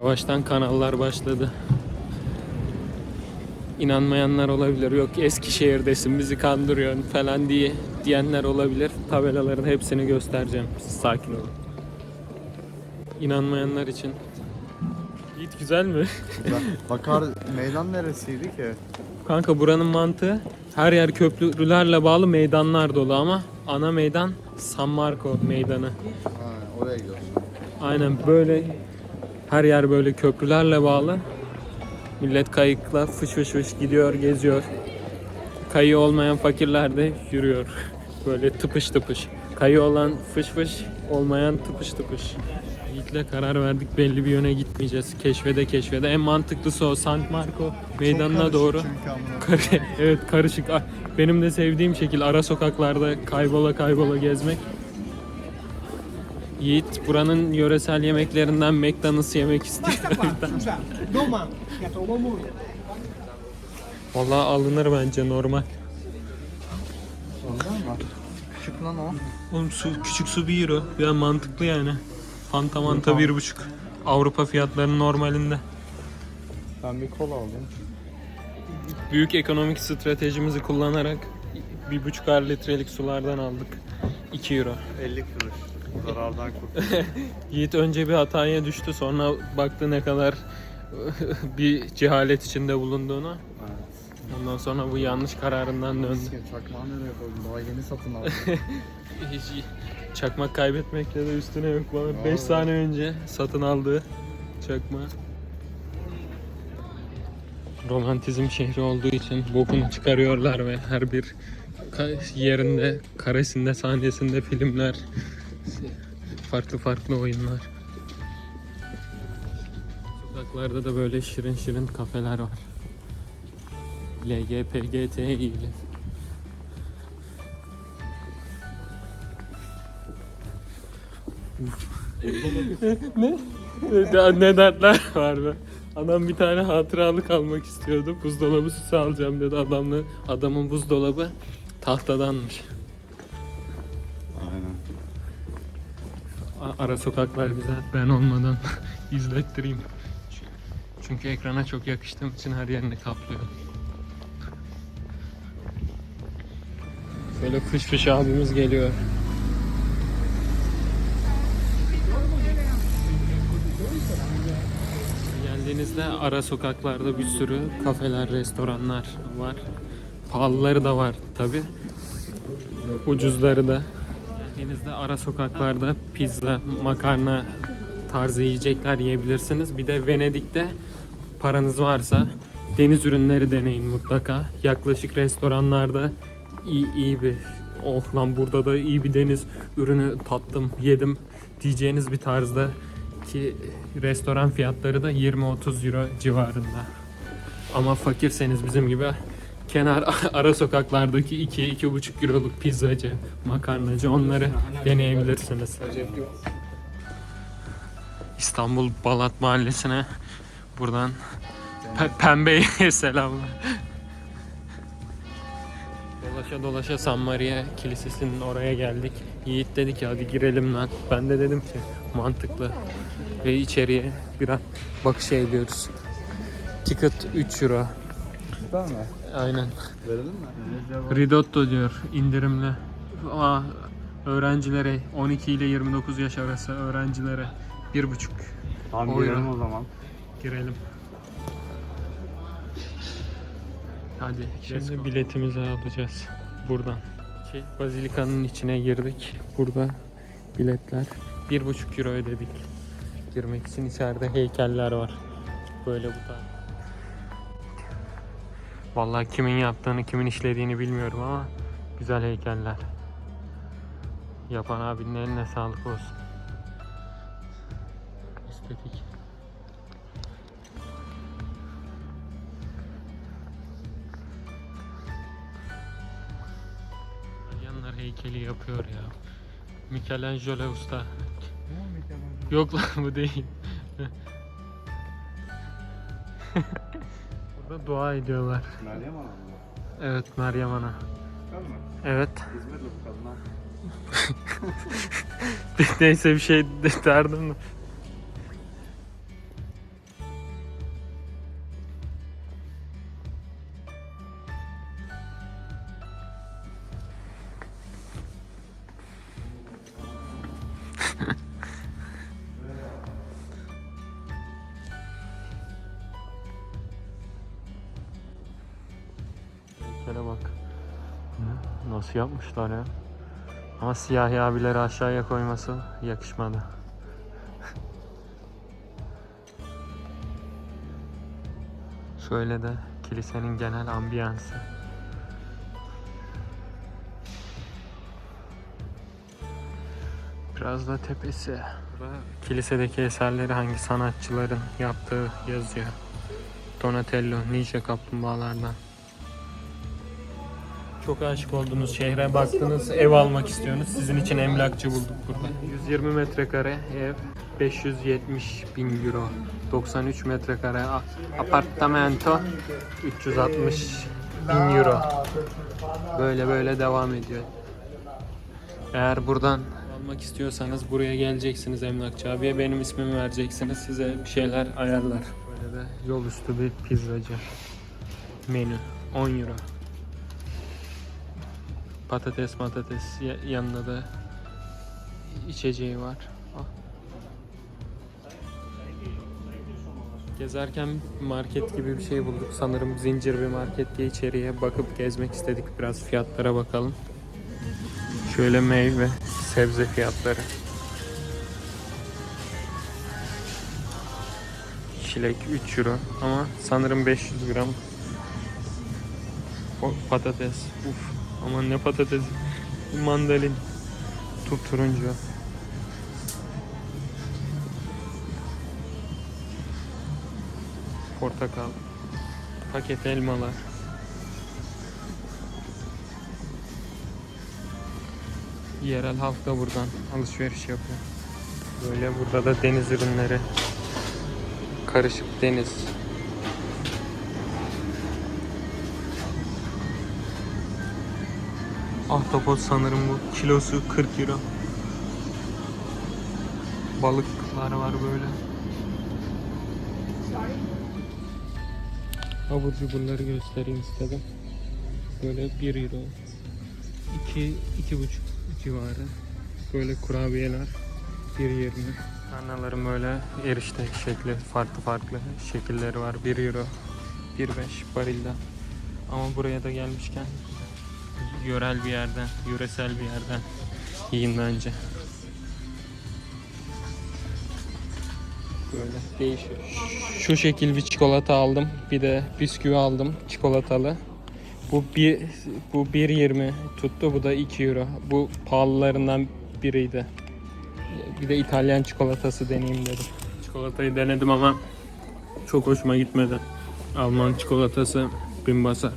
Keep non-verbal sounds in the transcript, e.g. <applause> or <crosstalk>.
Yavaştan kanallar başladı. İnanmayanlar olabilir. Yok Eskişehir'desin bizi kandırıyorsun falan diye diyenler olabilir. Tabelaların hepsini göstereceğim. Siz sakin olun. İnanmayanlar için. Yiğit güzel mi? <laughs> Bakar meydan neresiydi ki? Kanka buranın mantığı her yer köprülerle bağlı meydanlar dolu ama ana meydan San Marco meydanı. Ha, oraya gidiyorsun. Aynen böyle her yer böyle köprülerle bağlı. Millet kayıkla fış fış fış gidiyor, geziyor. Kayı olmayan fakirler de yürüyor. <laughs> Böyle tıpış tıpış. Kayı olan fış fış, olmayan tıpış tıpış. Yiğit'le karar verdik belli bir yöne gitmeyeceğiz. Keşfede keşfede. En mantıklısı o San Marco meydanına doğru. <laughs> evet karışık. Ah, Benim de sevdiğim şekil ara sokaklarda kaybola kaybola gezmek. Yiğit buranın yöresel yemeklerinden McDonald's yemek istiyor. <laughs> Vallahi alınır bence normal. Küçük lan o. Oğlum su, küçük su 1 euro. Ya mantıklı yani. Fanta manta Tamam. bir buçuk. Avrupa fiyatlarının normalinde. Ben bir kola aldım. Büyük ekonomik stratejimizi kullanarak bir buçuk litrelik sulardan aldık. 2 euro. 50 kuruş. Zarardan kurtuldum. <laughs> Yiğit önce bir hataya düştü sonra baktı ne kadar <laughs> bir cehalet içinde bulunduğunu. evet. Ondan sonra bu yanlış kararından döndü. Çakmağı nereye koydun? Daha yeni satın aldım. <laughs> Hiç çakmak kaybetmekle de üstüne yok bana. 5 Aa. saniye önce satın aldığı çakma. Romantizm şehri olduğu için bokunu çıkarıyorlar ve her bir yerinde, karesinde, sahnesinde filmler, farklı farklı oyunlar. Sokaklarda da böyle şirin şirin kafeler var. LGPGT ile. ne? Ne dertler var be. Adam bir tane hatıralık almak istiyordu. Buzdolabı süsü alacağım dedi adamla. Adamın buzdolabı tahtadanmış. Ara sokaklar güzel. Ben olmadan <laughs> izlettireyim. Çünkü ekrana çok yakıştığım için her yerini kaplıyor. Şöyle fış fış abimiz geliyor. Geldiğinizde ara sokaklarda bir sürü kafeler, restoranlar var. Pahalıları da var tabi. Ucuzları da. Geldiğinizde ara sokaklarda pizza, makarna tarzı yiyecekler yiyebilirsiniz. Bir de Venedik'te paranız varsa deniz ürünleri deneyin mutlaka. Yaklaşık restoranlarda iyi, iyi bir oh lan burada da iyi bir deniz ürünü tattım, yedim diyeceğiniz bir tarzda ki restoran fiyatları da 20-30 euro civarında. Ama fakirseniz bizim gibi kenar <laughs> ara sokaklardaki 2-2,5 euroluk pizzacı, makarnacı onları deneyebilirsiniz. İstanbul Balat Mahallesi'ne buradan Pe- Pembe'ye <laughs> selamlar. Dolaşa dolaşa San Maria Kilisesi'nin oraya geldik. Yiğit dedi ki hadi girelim lan. Ben de dedim ki mantıklı. Ve içeriye bir an bakış ediyoruz. Ticket 3 euro. Süper mi? Aynen. Verelim mi? Ridotto diyor indirimli. Aa, öğrencilere 12 ile 29 yaş arası öğrencilere 1,5 Tamam Oyna. girelim o zaman. girelim. Hadi şimdi biletimizi alacağız buradan. Ki Bazilikanın içine girdik. Burada biletler 1,5 euro ödedik. Girmek için içeride heykeller var. Böyle bu tarz. Vallahi kimin yaptığını, kimin işlediğini bilmiyorum ama güzel heykeller. Yapan abinin eline sağlık olsun. Estetik. Yanlar heykeli yapıyor ya. Michelangelo usta. Yok lan bu değil. <laughs> Burada dua ediyorlar. Meryem Hanım mı? Evet Meryem Ana. Evet. İzmirli bu kadın ha. <laughs> Neyse bir şey derdim. Heykele bak. Nasıl yapmışlar ya. Ama siyahi abileri aşağıya koyması yakışmadı. <laughs> Şöyle de kilisenin genel ambiyansı. Biraz da tepesi. Burada kilisedeki eserleri hangi sanatçıların yaptığı yazıyor. Donatello, Ninja kaplumbağalardan. Çok aşık oldunuz şehre baktınız, ev almak istiyorsunuz. Sizin için emlakçı bulduk burada. 120 metrekare ev, 570 bin euro. 93 metrekare apartamento, 360 bin euro. Böyle böyle devam ediyor. Eğer buradan almak istiyorsanız buraya geleceksiniz emlakçı abiye. Benim ismimi vereceksiniz. Size bir şeyler ayarlar. Böyle de yol üstü bir pizzacı. Menü 10 euro. Patates patates ya- yanında da içeceği var. Ah. Gezerken market gibi bir şey bulduk. Sanırım zincir bir market diye içeriye bakıp gezmek istedik. Biraz fiyatlara bakalım. Şöyle meyve, sebze fiyatları. Çilek 3 euro ama sanırım 500 gram. O patates. Uf. Aman ne patates. Mandalin. Turuncu. Portakal. Paket elmalar. Yerel halk da buradan alışveriş yapıyor. Böyle burada da deniz ürünleri. Karışık deniz. Ahtapot sanırım bu. Kilosu 40 euro. Balıklar var böyle. Abur cuburları göstereyim istedim. Böyle 1 euro. 2 iki, buçuk civarı. Böyle kurabiyeler 1.20. Karnaların böyle erişte şekli farklı farklı şekilleri var. 1 euro 1.5 barilden. Ama buraya da gelmişken yörel bir yerden, yöresel bir yerden yiyin bence. Böyle değişiyor. Şu şekil bir çikolata aldım. Bir de bisküvi aldım çikolatalı. Bu bir bu 1.20 tuttu. Bu da 2 euro. Bu pahalılarından biriydi. Bir de İtalyan çikolatası deneyeyim dedim. Çikolatayı denedim ama çok hoşuma gitmedi. Alman çikolatası bin basar.